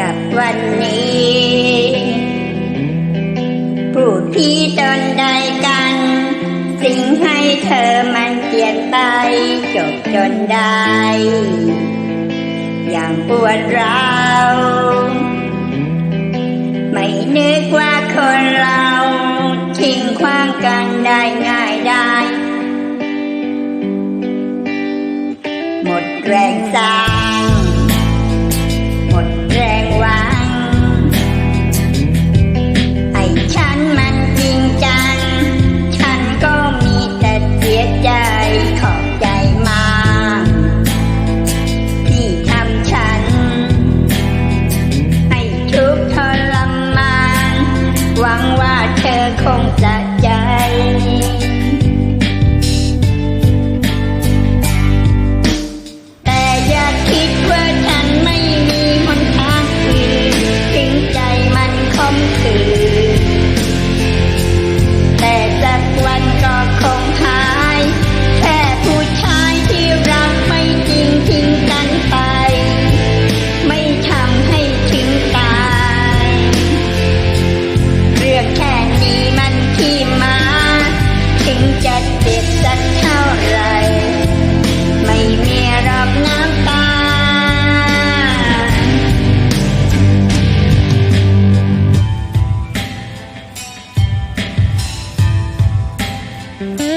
กับวันนี้ผู้ที่ตนใดกัน สิ่งให้เธอมันเปลี่ยนไปจบจนได้ อย่างปวดร้าวไม่นึกว่าคนเราทิ้งขว้างกันได้ง่ายได้ หมดแรงสา Mm-hmm.